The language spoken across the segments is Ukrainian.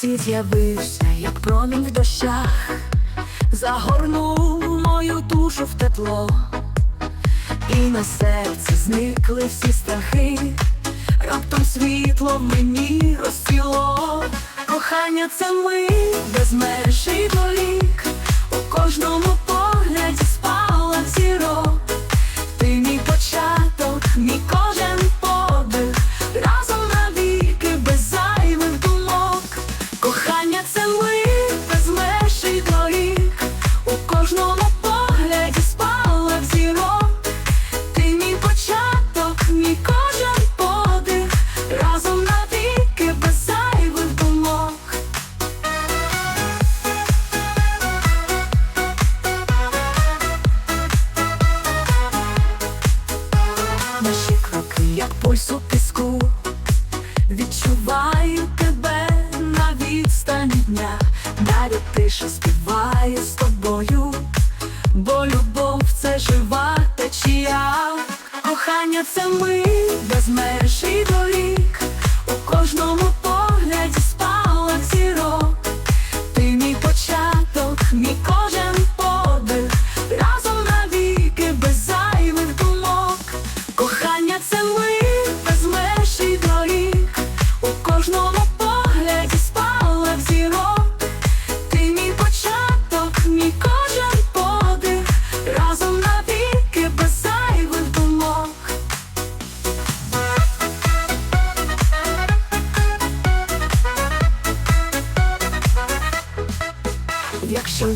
Ти з'явився, як промінь в дощах, загорнув мою душу в тепло, і на серці зникли всі страхи, раптом світло мені розцвіло. Кохання це ми без меж доріг, у кожному погляді спалах зірок. Ти мій початок,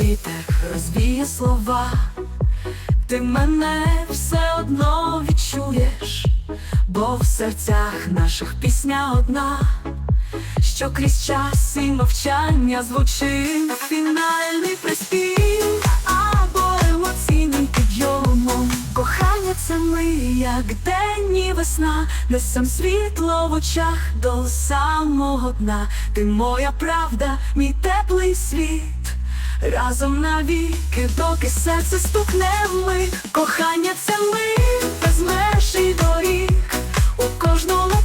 вітер розвіє слова, ти мене все одно відчуєш, бо в серцях наших пісня одна, що крізь час і мовчання звучить фінальний приспів або емоційним підйомом. Кохання це ми, як день і весна, несем світло в очах до самого дна. Ти моя правда, мій теплий світ. Разом навіки, доки серце стукне ми, кохання це ми без меж і доріг, у кожному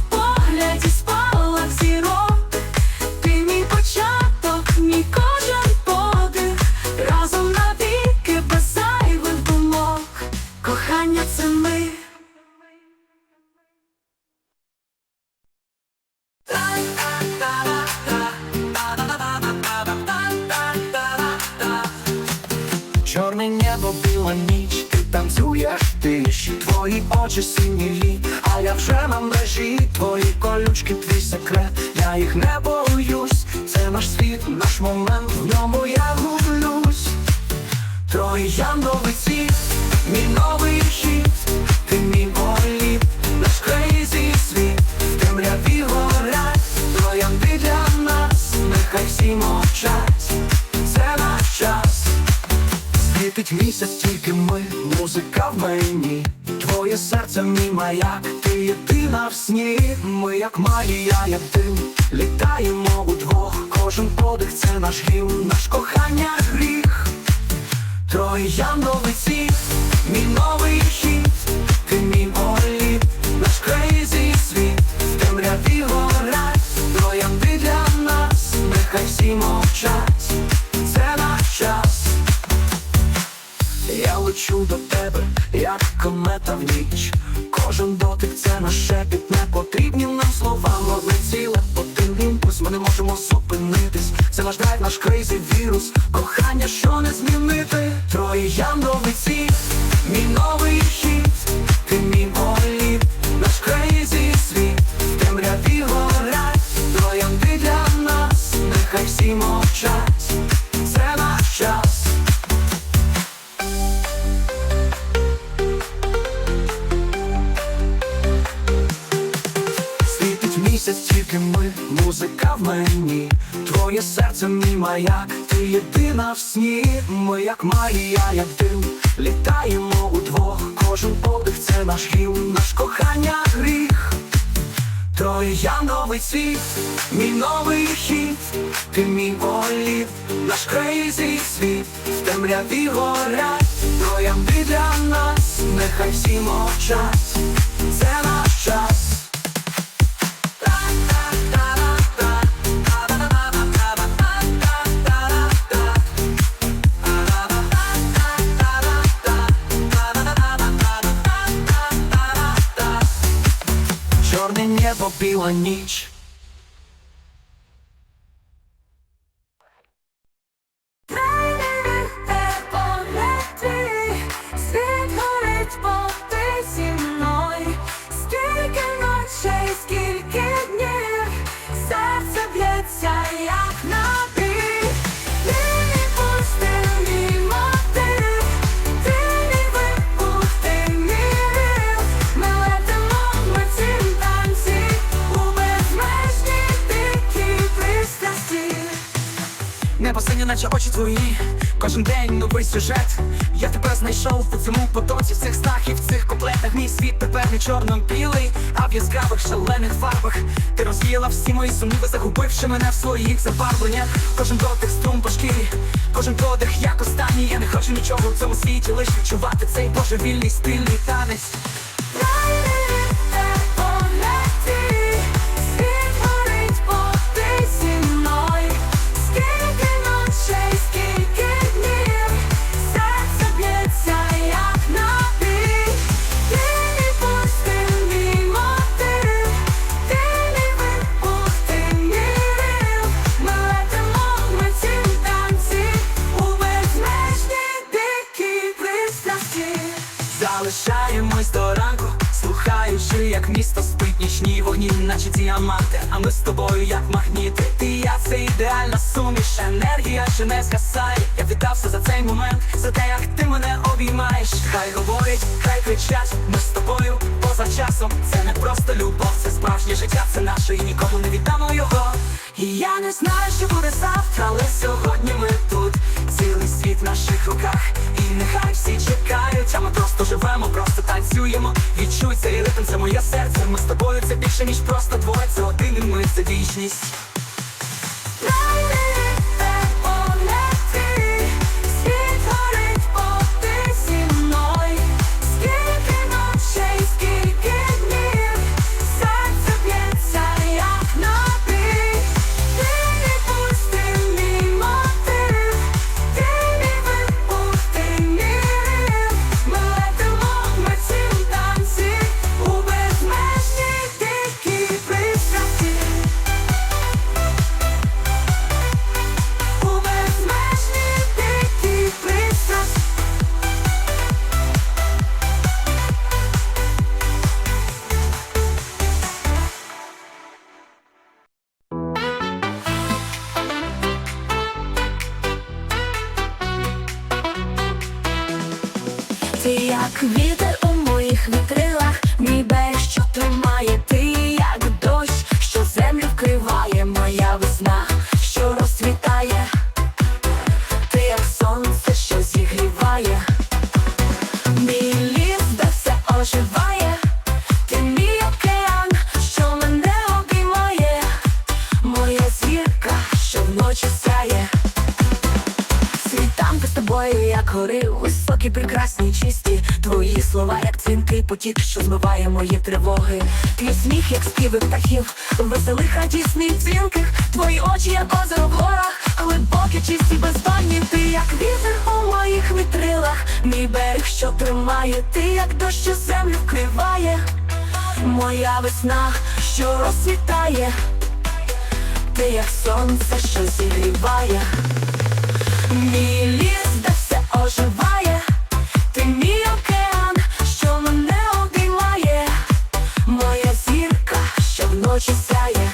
Світить місяць, тільки ми, музика в мені. Твоє серце мій маяк, ти єдина в сні. Ми як магія, як дим, літаємо удвох Кожен подих це наш гімн, наш кохання гріх. Трояндовий цвіт, мій новий хіт. Ти мій боліт, наш крейзі світ. В темряві горять, троянди для нас. Нехай всі мовчать, лечу до тебе, як комета в ніч. Кожен дотик це наш шепіт, не потрібні нам слова, одне ціле, один імпульс, ми не можемо зупинитись. Це наш драйв, наш крейзі вірус, кохання, що не змінити. Троє яндовиці, мій новий хіт, ти мій боліт, маяк, ти єдина в сні. Ми як магія, як дим, літаємо удвох. Кожен подих це наш гімн, наш кохання гріх. Трояндовий цвіт, мій новий хіт Ти мій боліт, наш крейзі світ. В темряві горять, троянди для нас, нехай всі мовчать, це наш час. Небо, біла цих снах і в цих куплетах. Мій світ тепер не чорно-білий, а в яскравих шалених фарбах. Ти розвіяла всі мої сумніви, загубивши мене в своїх забарвленнях. Кожен дотик струм по шкірі, кожен подих, як останній. Я не хочу нічого в цьому світі, лиш відчувати цей божевільний стильний танець. Діаманти, а ми з тобою, як магніти. Ти я це ідеальна суміш, енергія що не згасає. Я віддався за цей момент, за те, як ти мене обіймаєш. Хай говорять, хай кричать, ми з тобою поза часом. Це не просто любов, це справжнє життя, це наше і нікому не віддамо його. І я не знаю, що буде завтра, але сьогодні ми тут. Цілий світ в наших руках, нехай всі чекають, а ми просто живемо, просто танцюємо. Відчуй цей ритм, це моє серце. Ми з тобою це більше, ніж просто двоє. Це один і ми, це вічність. Як гори, високі, прекрасні, чисті. Твої слова, як дзвінкий потік, що змиває мої тривоги. Твій сміх, як співи птахів, веселих, радісних дзвінких. Твої очі, як озеро в горах, глибокі, чисті, бездонні. Ти як вітер у моїх вітрилах, мій берег, що тримає, ти як дощ, що землю вкриває. Моя весна, що розцвітає, ти як сонце, що зігріває. Мій оживає, ти мій океан, що мене обіймає, моя зірка, що вночі сяє.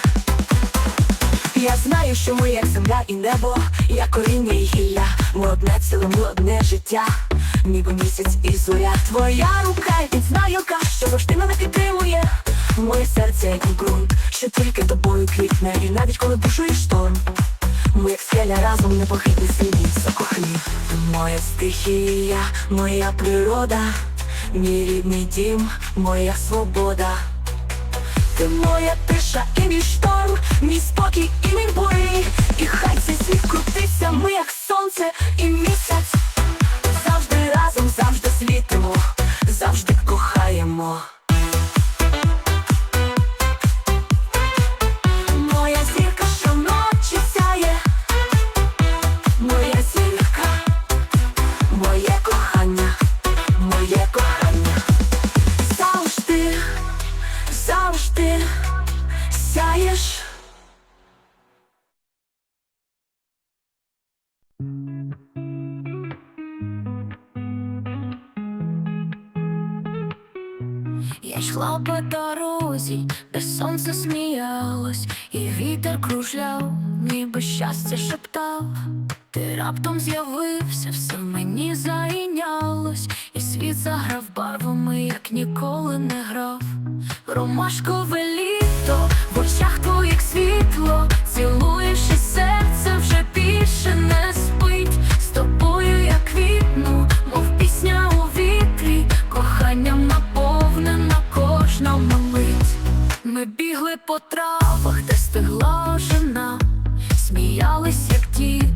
Я знаю, що ми як земля і небо, як коріння і гілля, ми одне ціле, ми одне життя, ніби місяць і зоря. Твоя рука і міцна що завжди мене підтримує. Моє серце, як ґрунт, що тільки тобою квітне, і навіть коли бушує шторм. Ми як скеля разом непохитні сині високохлі Моя стихія, моя природа, мій рідний дім, моя свобода. Ти моя тиша і мій шторм, мій спокій і мій бурі І хай цей світ крутиться, ми як сонце і місяць Завжди разом, завжди світимо завжди кохаємо. По дорозі, де сонце сміялось, і вітер кружляв, ніби щастя шептав. Ти раптом з'явився, все мені зайнялось, і світ заграв барвами, як ніколи не грав. Ромашкове літо, в очах твоїх світло, цілуєш по травах, де стигла жена, сміялись, як діти,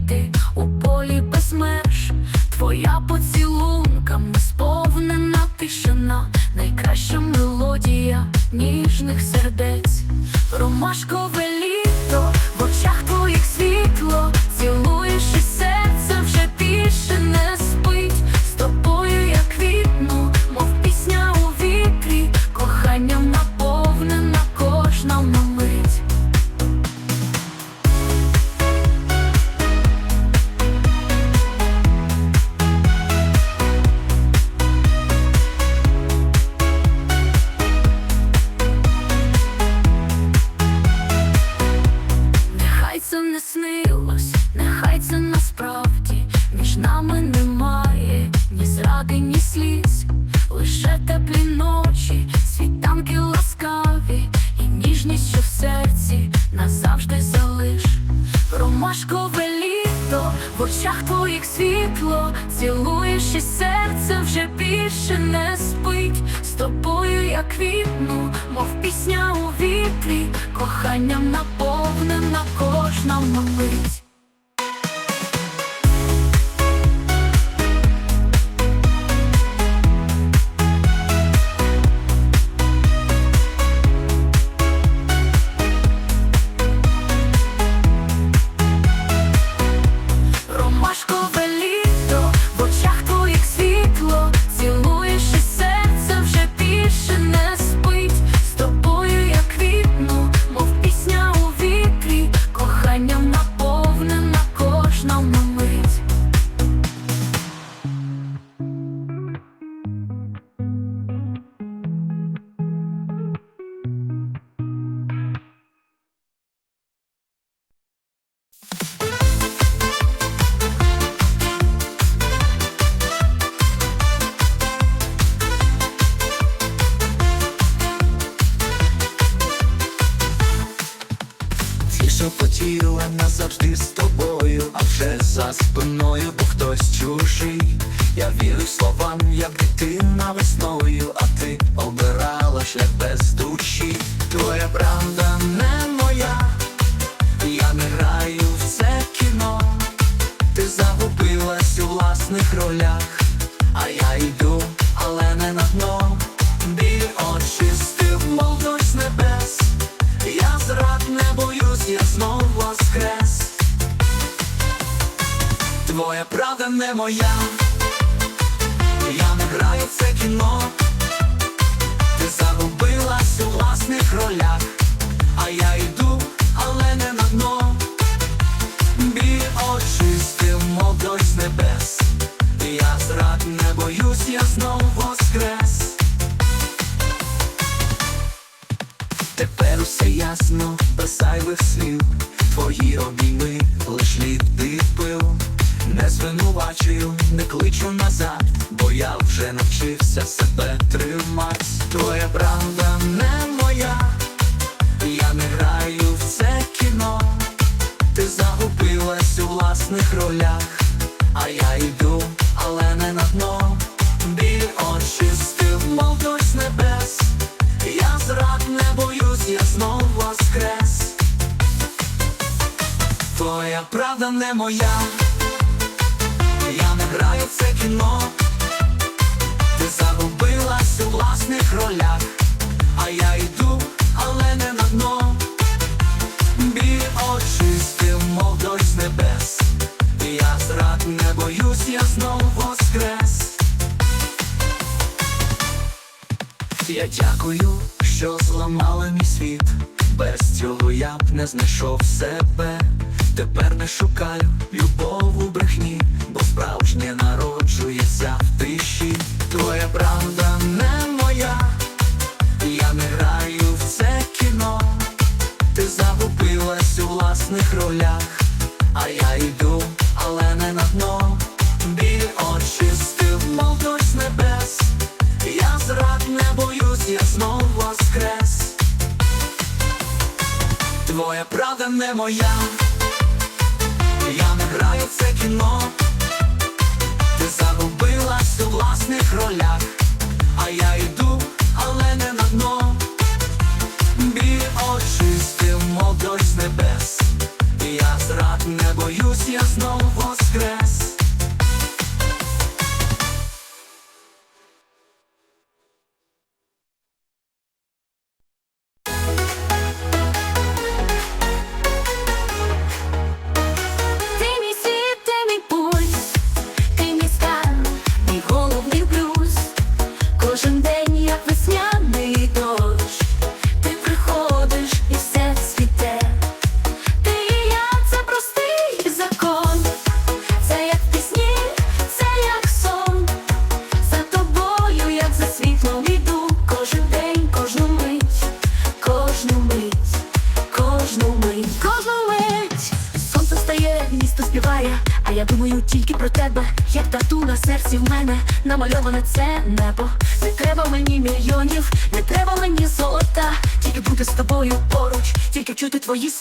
серце вже більше не спить. З тобою я квітну, мов пісня у вітрі, коханням наповнена не моя, я не граю це кіно. Ти загубилась у власних ролях, а я йду, але не на дно. Біль очистив, мов дощ з небес. Я зрад не боюсь, я знов воскрес. Тепер усе ясно, без зайвих слів. Твої обійми лиш. Не звинувачую, не кличу назад, бо я вже навчився себе тримать. Твоя правда не моя, я не граю в це кіно. Ти загубилась у власних ролях, а я йду, але не на дно. Біль очистив, мов дощ небес. Я зрад не боюсь, я знов воскрес. Твоя правда не моя, граю це кіно, ти загубилась у власних ролях, а я йду, але не на дно. Білі очистив, мов дощ з небес. Я зрад не боюсь, я знову воскрес. Я дякую, що зламали мій світ. Без цього я б не знайшов себе. Тепер не шукаю любов у брехні, бо справжнє народжується в тиші. Твоя правда не моя, я не граю в це кіно. Ти загубилась у власних ролях, а я йду, але не на дно. Біль очистив, мов дощ небес. Я зрад не боюсь, я знов воскрес. Твоя правда не моя,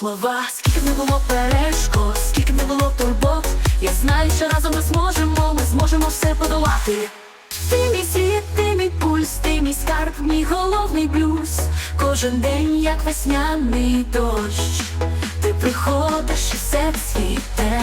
слова. Скільки не було перешкод, скільки не було турбот. Я знаю, що разом ми зможемо, ми зможемо все подолати. Ти мій світ, ти мій пульс, ти мій скарб, мій головний блюз. Кожен день, як весняний дощ. Ти приходиш і все цвіте.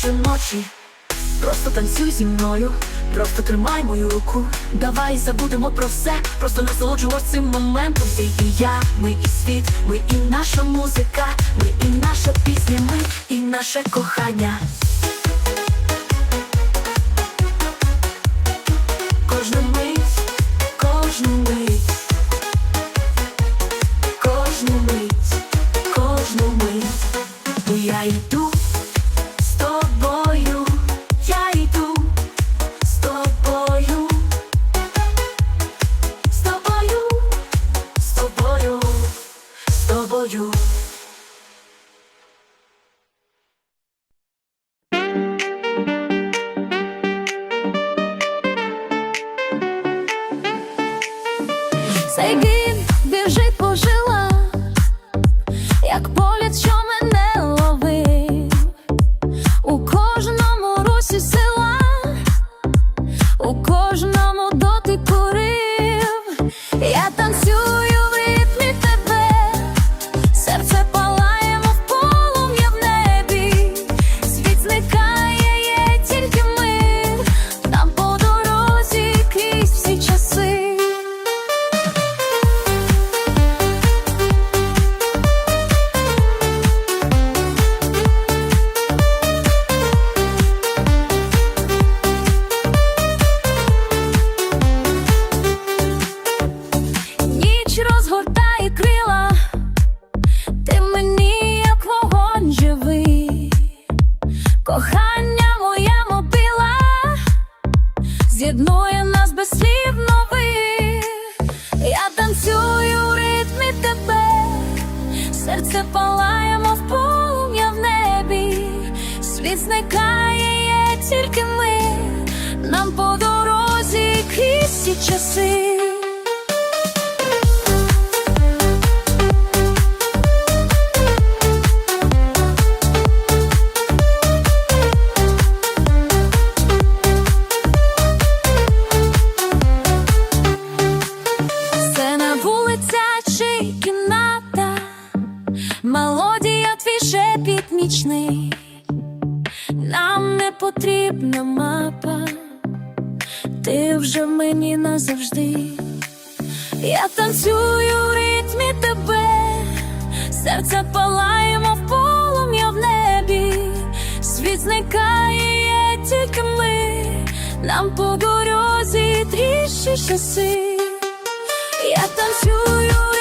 Звучала ночі. Просто танцюй зі мною, просто тримай мою руку. Давай забудемо про все, просто насолоджувався цим моментом. Ти і я, ми і світ, ми і наша музика, ми і наша пісня, ми і наше кохання. Цей гід біжить по жилах, кохання моя мобила, з'єднує нас без слів нових. Я танцюю в ритмі тебе, серце палає, мов полум'я в небі, світ зникає, є тільки ми, нам по дорозі крізь часи. що мені назавжди, я танцюю в ритмі тебе, серце палає, мов полум'я в небі, світ зникає, є тільки ми, нам по дорозі тріщі часи, я танцюю.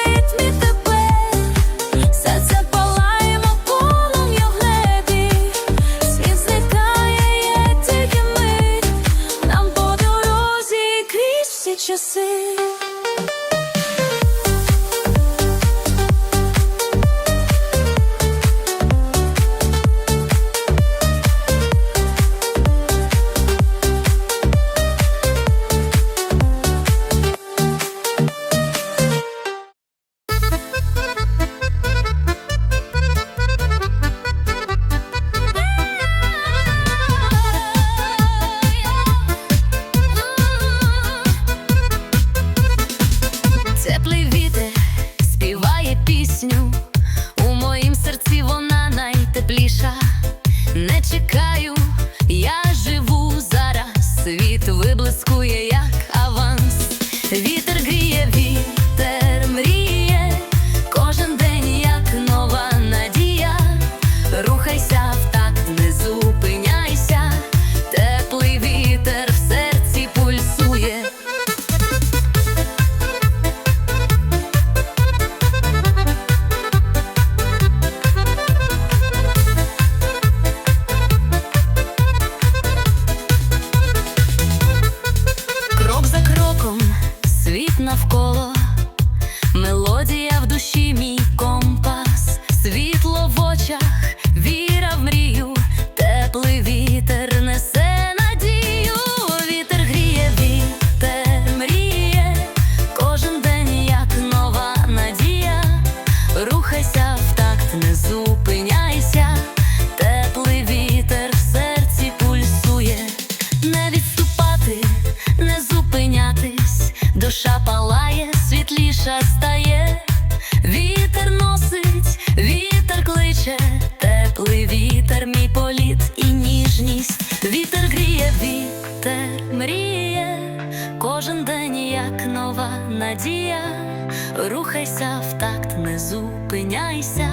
в такт не зупиняйся,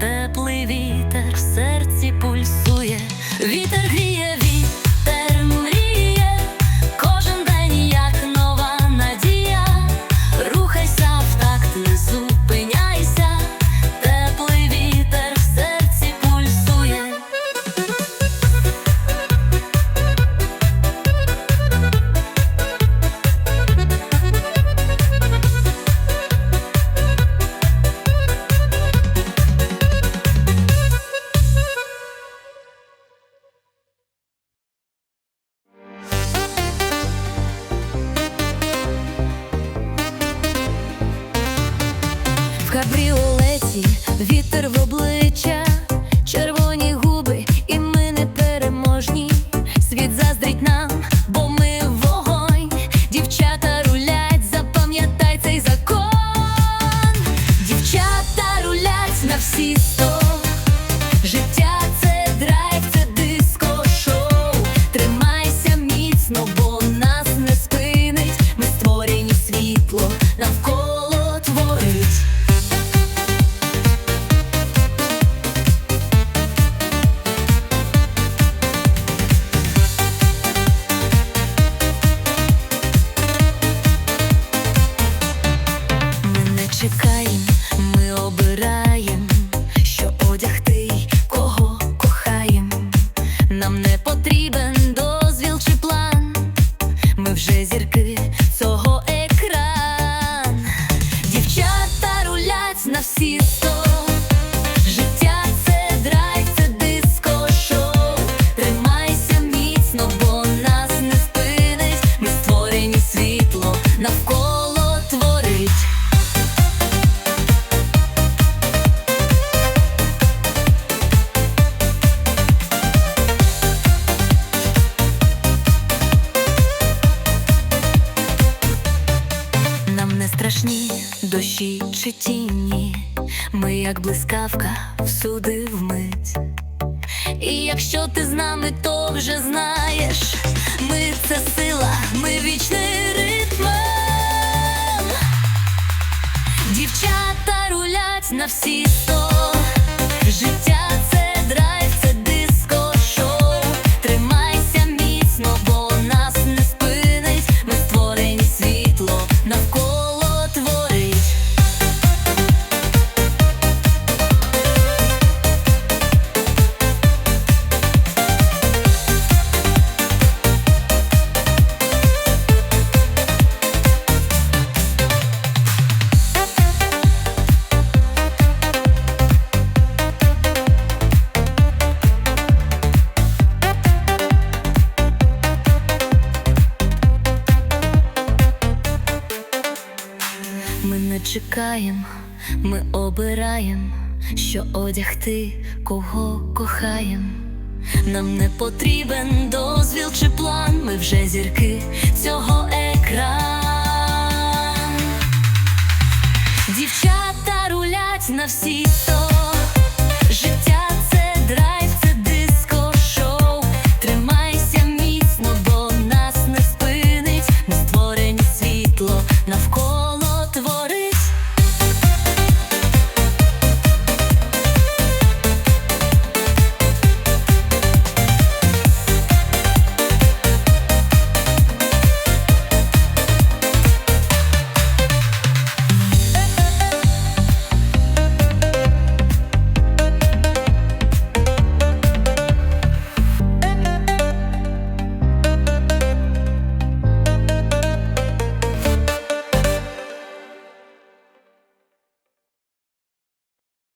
теплий вітер в серці пульсує, вітер гріє. що одягти, кого кохаєм. Нам не потрібен дозвіл чи план, ми вже зірки цього.